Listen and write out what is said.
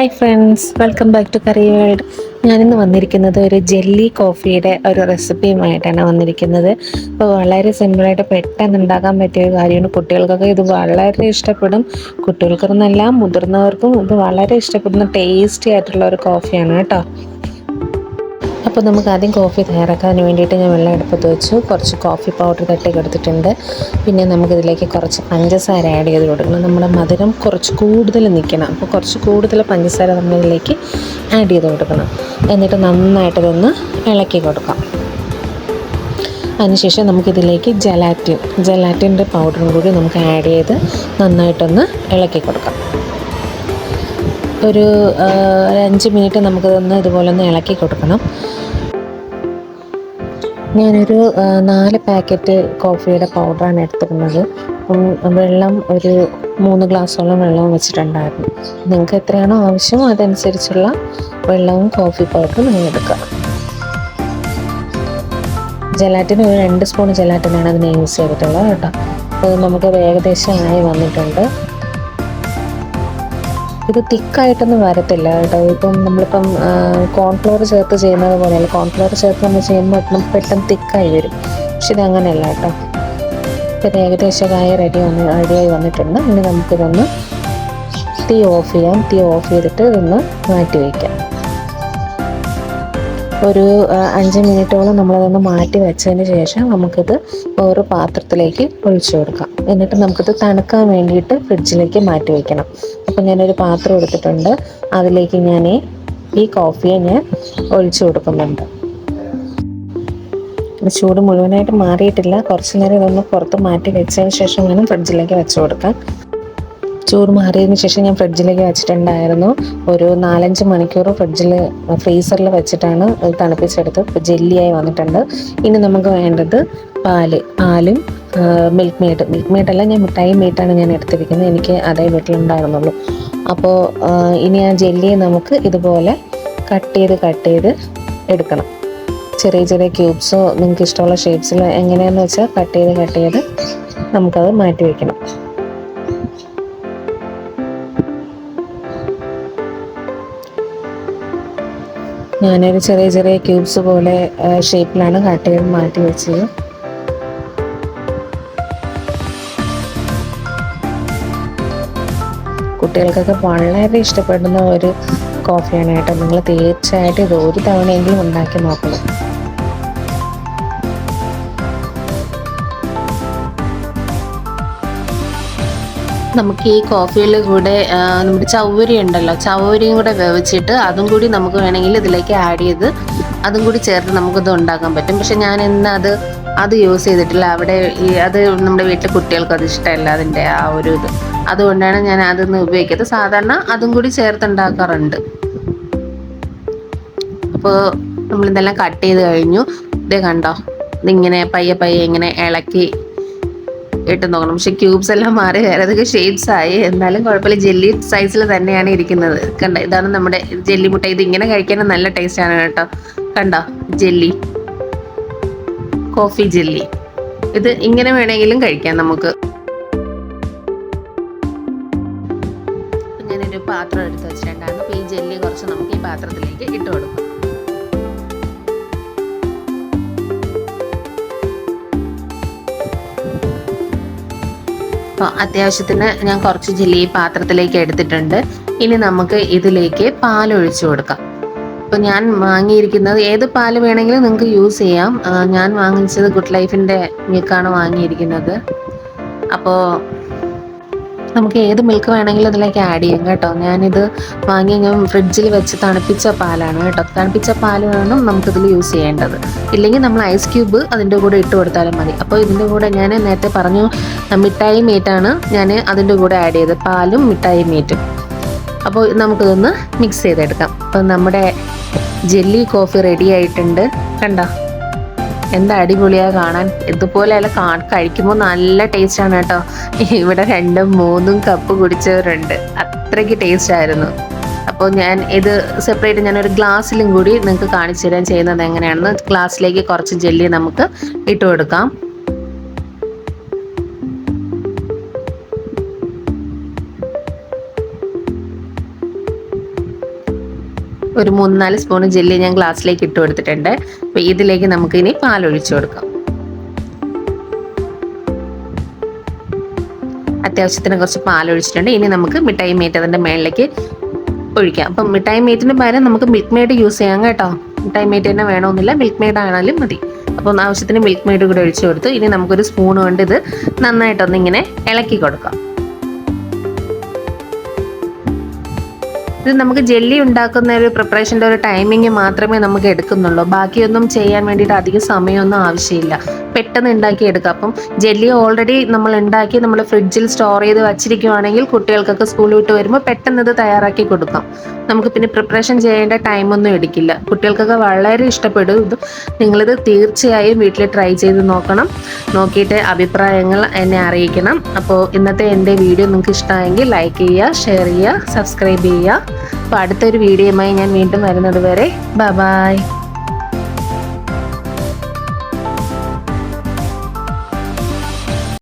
Hi friends welcome back to curry world ഞാനിന്ന് വന്നിരിക്കുന്നത് ഒരു ജെല്ലി കോഫിയുടെ ഒരു റെസിപ്പിയുമായിട്ടാണ് വന്നിരിക്കുന്നത്. അപ്പോൾ വളരെ സിമ്പിളായിട്ട് പെട്ടെന്ന് ഉണ്ടാക്കാൻ പറ്റിയ ഒരു കാര്യമാണ് കുട്ടികൾക്കൊക്കെ ഇത് വളരെ ഇഷ്ടപ്പെടും. കുട്ടികൾക്കെന്നല്ല മുതിർന്നവർക്കും ഇത് വളരെ ഇഷ്ടപ്പെടുന്ന ടേസ്റ്റി ആയിട്ടുള്ള ഒരു കോഫിയാണ് കേട്ടോ. അപ്പോൾ നമുക്ക് ആദ്യം കോഫി തയ്യാറാക്കാൻ വേണ്ടിയിട്ട് ഞാൻ വെള്ളം അടുപ്പത്ത് വെച്ചു. കുറച്ച് കോഫി പൗഡർ തട്ടി എടുത്തിട്ടുണ്ട് പിന്നെ നമുക്കിതിലേക്ക് കുറച്ച് പഞ്ചസാര ആഡ് ചെയ്ത് കൊടുക്കണം. നമ്മുടെ മധുരം കുറച്ച് കൂടുതൽ നിൽക്കണം. അപ്പോൾ കുറച്ച് കൂടുതൽ പഞ്ചസാര നമ്മളിതിലേക്ക് ആഡ് ചെയ്ത് കൊടുക്കണം. എന്നിട്ട് നന്നായിട്ട് ഇതൊന്ന് ഇളക്കി കൊടുക്കാം. അതിനുശേഷം നമുക്കിതിലേക്ക് ജലാറ്റിൻ ജലാറ്റിന്റെ പൗഡറും കൂടി നമുക്ക് ആഡ് ചെയ്ത് നന്നായിട്ടൊന്ന് ഇളക്കി കൊടുക്കാം. ഒരു അഞ്ച് മിനിറ്റ് നമുക്കതൊന്ന് ഇതുപോലെ ഒന്ന് ഇളക്കി കൊടുക്കണം. ഞാനൊരു നാല് പാക്കറ്റ് കോഫിയുടെ പൗഡറാണ് എടുത്തിരുന്നത്. വെള്ളം ഒരു മൂന്ന് ഗ്ലാസ്സോളം വെള്ളവും വെച്ചിട്ടുണ്ടായിരുന്നു. നിങ്ങൾക്ക് എത്രയാണോ ആവശ്യം അതനുസരിച്ചുള്ള വെള്ളവും കോഫി പൗഡറും നിങ്ങൾ എടുക്കുക. ജലാറ്റിന് ഒരു രണ്ട് സ്പൂൺ ജലാറ്റിനാണ് അതിനെ യൂസ് ചെയ്തിട്ടുള്ളത് കേട്ടോ. അപ്പോൾ നമുക്ക് ഏകദേശം ആയി വന്നിട്ടുണ്ട്. ഇത് തിക്കായിട്ടൊന്നും വരത്തില്ല കേട്ടോ. ഇപ്പം നമ്മളിപ്പം കോൺഫ്ലോർ ചേർത്ത് ചെയ്യുന്നത് പോലെയല്ല. കോൺഫ്ലോർ ചേർത്ത് നമ്മൾ ചെയ്യുമ്പോൾ നമുക്ക് പെട്ടെന്ന് തിക്കായി വരും. പക്ഷെ ഇത് അങ്ങനെയല്ല കേട്ടോ. ഇപ്പം ഏകദേശം കായ റെഡി വന്ന് റെഡിയായി വന്നിട്ടുണ്ട്. ഇനി നമുക്കിതൊന്ന് തീ ഓഫ് ചെയ്യാം. തീ ഓഫ് ചെയ്തിട്ട് ഇതൊന്ന് മാറ്റി വയ്ക്കാം. ഒരു അഞ്ച് മിനിറ്റോളം നമ്മളതൊന്ന് മാറ്റി വെച്ചതിന് ശേഷം നമുക്കിത് ഒരു പാത്രത്തിലേക്ക് ഒഴിച്ചു കൊടുക്കാം. എന്നിട്ട് നമുക്കിത് തണുക്കാൻ വേണ്ടിയിട്ട് ഫ്രിഡ്ജിലേക്ക് മാറ്റി വയ്ക്കണം അപ്പം ഞാനൊരു പാത്രം എടുത്തിട്ടുണ്ട്. അതിലേക്ക് ഞാൻ ഈ കോഫിയെ ഞാൻ ഒഴിച്ചു കൊടുക്കുന്നുണ്ട്. ചൂട് മുഴുവനായിട്ട് മാറിയിട്ടില്ല. കുറച്ച് നേരം ഇതൊന്ന് പുറത്ത് മാറ്റി വെച്ചതിന് ശേഷം വേണം ഫ്രിഡ്ജിലേക്ക് വെച്ചു കൊടുക്കാൻ. ചൂട് മാറിയതിന് ശേഷം ഞാൻ ഫ്രിഡ്ജിലേക്ക് വെച്ചിട്ടുണ്ടായിരുന്നു. ഒരു നാലഞ്ച് മണിക്കൂർ ഫ്രിഡ്ജിൽ ഫ്രീസറിൽ വെച്ചിട്ടാണ് തണുപ്പിച്ചെടുത്ത് ജെല്ലിയായി വന്നിട്ടുണ്ട്. ഇനി നമുക്ക് വേണ്ടത് പാൽ പാലും മിൽക്ക് മെയ്ഡ് മിൽക്ക് മെയ്ഡ് അല്ല ഞാൻ മിഠായി മീറ്റാണ് ഞാൻ എടുത്തിരിക്കുന്നത്. എനിക്ക് അതേ വീട്ടിലുണ്ടായിരുന്നുള്ളൂ. അപ്പോൾ ഇനി ആ ജെല്ലിയെ നമുക്ക് ഇതുപോലെ കട്ട് ചെയ്ത് കട്ട് ചെയ്ത് എടുക്കണം. ചെറിയ ചെറിയ ക്യൂബ്സോ നിങ്ങൾക്ക് ഇഷ്ടമുള്ള ഷേപ്സിലോ എങ്ങനെയാണെന്ന് വെച്ചാൽ കട്ട് ചെയ്ത് കട്ട് ചെയ്ത് നമുക്കത് മാറ്റി വയ്ക്കണം ഞാനൊരു ചെറിയ ചെറിയ ക്യൂബ്സ് പോലെ ഷേപ്പിലാണ് കട്ട് ചെയ്ത് മാറ്റി വെച്ചത്. കുട്ടികൾക്കൊക്കെ വളരെ ഇഷ്ടപ്പെടുന്ന ഒരു കോഫിയാണ് കേട്ടോ. നിങ്ങൾ തീർച്ചയായിട്ടും ഇത് ഒരു തവണയെങ്കിലും ഉണ്ടാക്കി നോക്കണം. നമുക്ക് ഈ കോഫിയിൽ കൂടെ നമ്മുടെ ചവ്വരി ഉണ്ടല്ലോ ചവ്വരിയും കൂടെ വേവിച്ചിട്ട് അതും കൂടി നമുക്ക് വേണമെങ്കിൽ ഇതിലേക്ക് ആഡ് ചെയ്ത് അതും കൂടി ചേർത്ത് നമുക്കിത് ഉണ്ടാക്കാൻ പറ്റും. പക്ഷെ ഞാൻ ഇന്ന് അത് അത് യൂസ് ചെയ്തിട്ടില്ല. അവിടെ ഈ അത് നമ്മുടെ വീട്ടിലെ കുട്ടികൾക്ക് അത് ഇഷ്ടമല്ല അതിന്റെ ആ ഒരു ഇത്. അതുകൊണ്ടാണ് ഞാൻ അതിന്ന് ഉപയോഗിക്കുന്നത്. സാധാരണ അതും കൂടി ചേർത്ത് ഉണ്ടാക്കാറുണ്ട്. അപ്പോൾ നമ്മളിതെല്ലാം കട്ട് ചെയ്ത് കഴിഞ്ഞു. ഇതേ കണ്ടോ? ഇതിങ്ങനെ പയ്യെ പയ്യെ ഇങ്ങനെ ഇളക്കി ഇട്ട് നോക്കണം. പക്ഷെ ക്യൂബ്സ് എല്ലാം മാറി വേറെ ഏതൊക്കെ ഷേപ്സ് ആയി. എന്നാലും കുഴപ്പമില്ല. ജെല്ലി സൈസിൽ തന്നെയാണ് ഇരിക്കുന്നത്. കണ്ട? ഇതാണ് നമ്മുടെ ജെല്ലി മുട്ട. ഇത് ഇങ്ങനെ കഴിക്കാൻ നല്ല ടേസ്റ്റ് ആണ് കേട്ടോ. കണ്ടോ? ജെല്ലി കോഫി ജെല്ലി ഇത് ഇങ്ങനെ വേണമെങ്കിലും കഴിക്കാം നമുക്ക്. ഞാനൊരു പാത്രം എടുത്ത് വെച്ചിട്ടുണ്ടായിരുന്നു. അപ്പോൾ ഈ ജെല്ലി കുറച്ച് നമുക്ക് ഈ പാത്രത്തിലേക്ക് ഇട്ട് കൊടുക്കാം. അപ്പോൾ അത്യാവശ്യത്തിന് ഞാൻ കുറച്ച് ജില്ലി പാത്രത്തിലേക്ക് എടുത്തിട്ടുണ്ട്. ഇനി നമുക്ക് ഇതിലേക്ക് പാൽ ഒഴിച്ചു കൊടുക്കാം. അപ്പോൾ ഞാൻ വാങ്ങിയിരിക്കുന്നത് ഏത് പാൽ വേണമെങ്കിലും നിങ്ങൾക്ക് യൂസ് ചെയ്യാം. ഞാൻ വാങ്ങിച്ചത് ഗുഡ് ലൈഫിന്റെ മിൽക്കാണ് വാങ്ങിയിരിക്കുന്നത്. അപ്പോൾ നമുക്ക് ഏത് മിൽക്ക് വേണമെങ്കിലും അതിലേക്ക് ആഡ് ചെയ്യാം കേട്ടോ. ഞാനിത് വാങ്ങി ഞാൻ ഫ്രിഡ്ജിൽ വെച്ച് തണുപ്പിച്ച പാലാണ് കേട്ടോ. തണുപ്പിച്ച പാൽ വേണം നമുക്കിതിൽ യൂസ് ചെയ്യേണ്ടത്. ഇല്ലെങ്കിൽ നമ്മൾ ഐസ് ക്യൂബ് അതിന്റെ കൂടെ ഇട്ട് കൊടുത്താലും മതി. അപ്പോൾ ഇതിന്റെ കൂടെ ഞാൻ നേരത്തെ പറഞ്ഞു മിഠായി മീറ്റാണ് ഞാൻ അതിന്റെ കൂടെ ആഡ് ചെയ്തത്. പാലും മിഠായി മീറ്റും അപ്പോൾ നമുക്കിതൊന്ന് മിക്സ് ചെയ്തെടുക്കാം. അപ്പോൾ നമ്മുടെ ജെല്ലി കോഫി റെഡി ആയിട്ടുണ്ട്. കണ്ടോ? എന്താ അടിപൊളിയാ കാണാൻ. ഇതുപോലെ അല്ല കാ കഴിക്കുമ്പോൾ നല്ല ടേസ്റ്റാണ് കേട്ടോ. ഇവിടെ രണ്ടും മൂന്നും കപ്പ് കുടിച്ചവരുണ്ട്. അത്രയ്ക്ക് ടേസ്റ്റ് ആയിരുന്നു. അപ്പോൾ ഞാൻ ഇത് സെപ്പറേറ്റ് ഞാൻ ഒരു ഗ്ലാസ്സിലും കൂടി നിങ്ങൾക്ക് കാണിച്ചു തരാൻ ചെയ്യുന്നത് എങ്ങനെയാണെന്ന് ഗ്ലാസ്സിലേക്ക് കുറച്ച് ജെല്ലി നമുക്ക് ഇട്ട് കൊടുക്കാം ഒരു മൂന്നാൽ സ്പൂൺ ജെല്ലി ഞാൻ ഗ്ലാസ്സിലേക്ക് ഇട്ട് കൊടുത്തിട്ടുണ്ട്. അപ്പോൾ ഇതിലേക്ക് നമുക്ക് ഇനി പാലൊഴിച്ചു കൊടുക്കാം. അത്യാവശ്യത്തിന് കുറച്ച് പാൽ ഒഴിച്ചിട്ടുണ്ട് ഇനി നമുക്ക് മിഠായി മേറ്റ് അതിന്റെ മേളിലേക്ക് ഒഴിക്കാം. അപ്പം മിഠായി മേറ്റിന് പകരം നമുക്ക് മിൽക്ക് മെയ്ഡ് യൂസ് ചെയ്യാം കേട്ടോ. മിഠായി മേറ്റ് തന്നെ വേണമെന്നില്ല. മിൽക്ക് മെയ്ഡ് ആണെങ്കിലും മതി. അപ്പം ആവശ്യത്തിന് മിൽക്ക് മെയ്ഡ് കൂടെ ഒഴിച്ചു കൊടുത്തു ഇനി നമുക്കൊരു സ്പൂൺ കൊണ്ട് ഇത് നന്നായിട്ടൊന്ന് ഇങ്ങനെ ഇളക്കി കൊടുക്കാം. ഇത് നമുക്ക് ജെല്ലി ഉണ്ടാക്കുന്ന ഒരു പ്രിപ്പറേഷന്റെ ഒരു ടൈമിങ് മാത്രമേ നമുക്ക് എടുക്കുന്നുള്ളൂ. ബാക്കിയൊന്നും ചെയ്യാൻ വേണ്ടിയിട്ട് അധികം സമയമൊന്നും ആവശ്യമില്ല. പെട്ടെന്ന് ഉണ്ടാക്കി എടുക്കാം. അപ്പം ജെല്ലി ഓൾറെഡി നമ്മൾ ഉണ്ടാക്കി നമ്മൾ ഫ്രിഡ്ജിൽ സ്റ്റോർ ചെയ്ത് വച്ചിരിക്കുവാണെങ്കിൽ കുട്ടികൾക്കൊക്കെ സ്കൂളിൽ വിട്ട് വരുമ്പോൾ പെട്ടെന്ന് ഇത് തയ്യാറാക്കി കൊടുക്കാം. നമുക്ക് പിന്നെ പ്രിപ്പറേഷൻ ചെയ്യേണ്ട ടൈമൊന്നും എടുക്കില്ല. കുട്ടികൾക്കൊക്കെ വളരെ ഇഷ്ടപ്പെടും ഇത്. നിങ്ങളിത് തീർച്ചയായും വീട്ടിൽ ട്രൈ ചെയ്ത് നോക്കണം. നോക്കിയിട്ട് അഭിപ്രായങ്ങൾ എന്നെ അറിയിക്കണം. അപ്പോൾ ഇന്നത്തെ എന്റെ വീഡിയോ നിങ്ങൾക്ക് ഇഷ്ടമായെങ്കിൽ ലൈക്ക് ചെയ്യുക ഷെയർ ചെയ്യുക സബ്സ്ക്രൈബ് ചെയ്യുക. അപ്പോൾ അടുത്തൊരു വീഡിയോയുമായി ഞാൻ വീണ്ടും വരുന്നത് വരെ. ബൈ